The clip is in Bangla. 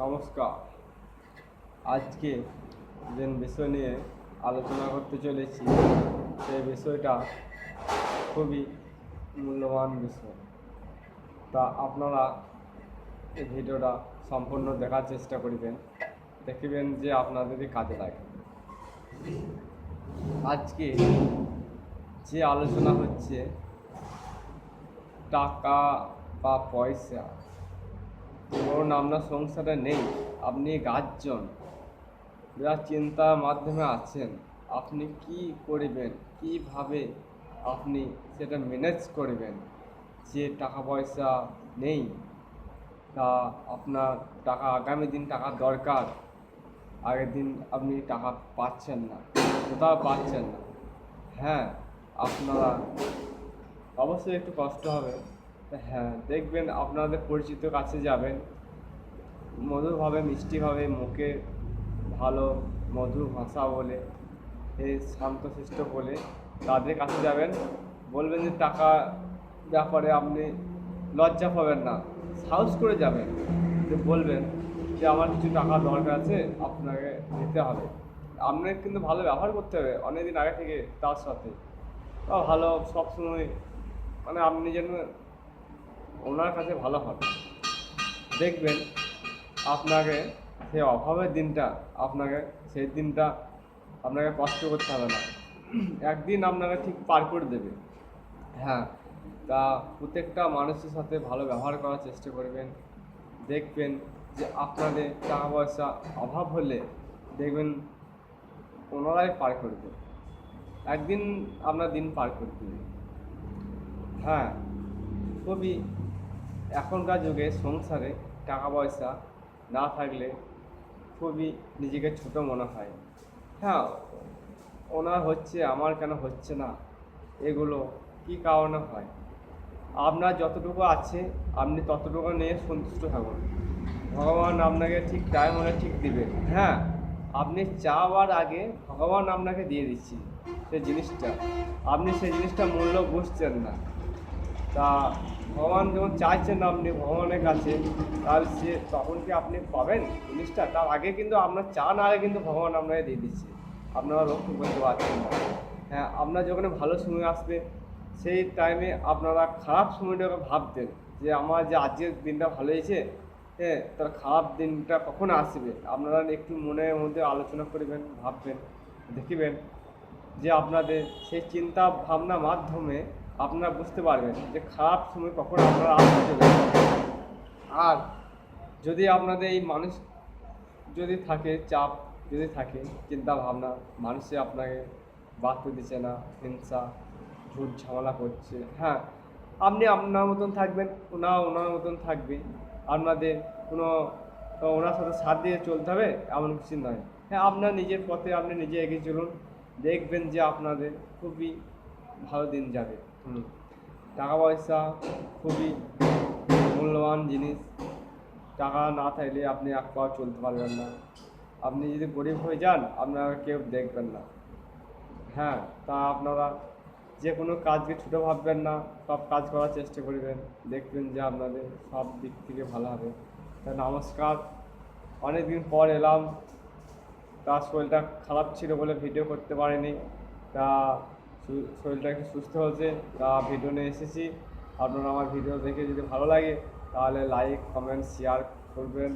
নমস্কার। আজকে যে বিষয় নিয়ে আলোচনা করতে চলেছি, সেই বিষয়টা খুবই মূল্যবান বিষয়। তা আপনারা এই ভিডিওটা সম্পূর্ণ দেখার চেষ্টা করিবেন, দেখিবেন যে আপনাদেরই কাজে লাগে। আজকে যে আলোচনা হচ্ছে, টাকা বা পয়সা ধরুন আপনার সংসারে নেই। আপনি গার্জন। যা চিন্তার মাধ্যমে আছেন, আপনি কি করবেন? কীভাবে আপনি সেটা ম্যানেজ করবেন? যে টাকা পয়সা নেই তা আপনার টাকা, আগামী দিন টাকা দরকার। আগের দিন আপনি টাকা পাচ্ছেন না, কোথাও পাচ্ছেন না। হ্যাঁ আপনারা অবশ্যই একটু কষ্ট হবে। হ্যাঁ দেখবেন আপনাদের পরিচিত কাছে যাবেন। মধুরভাবে, মিষ্টিভাবে, মুখে ভালো মধুর ভাষা বলে এই শান্তশিষ্ট বলে তাদের কাছে যাবেন। বলবেন যে, টাকা ব্যাপারে আপনি লজ্জা পাবেন না, সাহস করে যাবেন। যে বলবেন যে, আমার কিছু টাকা দরকার আছে, আপনাকে দিতে হবে। আপনাকে কিন্তু ভালো ব্যবহার করতে হবে অনেকদিন আগে থেকে তার সাথে। ভালো সবসময় মানে আপনি যেন ওনার কাছে ভালো হবে। দেখবেন আপনাকে সেই অভাবের দিনটা, আপনাকে সেই দিনটা আপনাকে কষ্ট করতে হবে না। একদিন আপনাকে ঠিক পার করে দেবে। হ্যাঁ তা প্রত্যেকটা মানুষের সাথে ভালো ব্যবহার করার চেষ্টা করবেন। দেখবেন যে আপনাদের টাকা পয়সা অভাব হলে দেখবেন ওনারাই পার করবে একদিন আপনার দিন পার করে দেবে। হ্যাঁ খুবই এখনকার যুগে সংসারে টাকা পয়সা না থাকলে খুবই নিজেকে ছোট মনে হয়। হ্যাঁ ওনার হচ্ছে, আমার কেন হচ্ছে না? এগুলো কী কারণে হয়? আপনার যতটুকু আছে, আপনি ততটুকু নিয়ে সন্তুষ্ট থাকুন। ভগবান আপনাকে ঠিক টাইম হলে ঠিক দিবে। হ্যাঁ আপনি চাওয়ার আগে ভগবান আপনাকে দিয়ে দিচ্ছি সেই জিনিসটা। আপনি সেই জিনিসটা মূল্য বুঝছেন না। তা ভগবান যখন চাইছেন আপনি, ভগবানের কাছে, তাহলে সে তখন কি আপনি পাবেন জিনিসটা? তার আগে কিন্তু আপনার চা না আগে কিন্তু ভগবান আপনাকে দিয়ে দিচ্ছে। আপনারা লক্ষ্য করতে পারছেন না হ্যাঁ আপনার যখন ভালো সময় আসবে, সেই টাইমে আপনারা খারাপ সময়টাকে ভাবতেন যে আমার যে আজকের দিনটা ভালো হয়েছে হ্যাঁ তার খারাপ দিনটা কখন আসবে? আপনারা একটু মনের মধ্যে আলোচনা করবেন, ভাববেন, দেখিবেন যে আপনাদের সেই চিন্তা ভাবনা মাধ্যমে আপনারা বুঝতে পারবেন যে খারাপ সময় কখন আপনারা আসতে চলেছে আর যদি আপনাদের এই মানুষ যদি থাকে, চাপ যদি থাকে, চিন্তা ভাবনা, মানুষে আপনাকে বাঁচতে দিচ্ছে না, হিংসা, ঝুট ঝামেলা করছে হ্যাঁ আপনি আপনার মতন থাকবেন ওনা ওনার মতন থাকবে। আপনাদের কোনো ওনার সাথে সাথ দিয়ে চলতে হবে, এমন কিছু নয়। হ্যাঁ আপনার নিজের পথে আপনি নিজে এগিয়ে চলুন, দেখবেন যে আপনাদের খুবই ভালো দিন যাবে। টাকা পয়সা খুবই মূল্যবান জিনিস। টাকা না থাকলে আপনি এক পাও চলতে পারবেন না। আপনি যদি গরিব হয়ে যান, আপনারা কেউ দেখবেন না। হ্যাঁ তা আপনারা যে কোনো কাজকে ছোটো ভাববেন না, সব কাজ করার চেষ্টা করবেন। দেখবেন যে আপনাদের সব দিক থেকে ভালো হবে। তা নমস্কার। অনেক দিন পর এলাম। তার শরীরটা খারাপ ছিল বলে ভিডিও করতে পারিনি। তা শরীরটা একটু সুস্থ হয়েছে তা ভিডিও নিয়ে এসেছি। আপনারা আমার ভিডিও দেখে যদি ভালো লাগে, তাহলে লাইক কমেন্ট শেয়ার করবেন।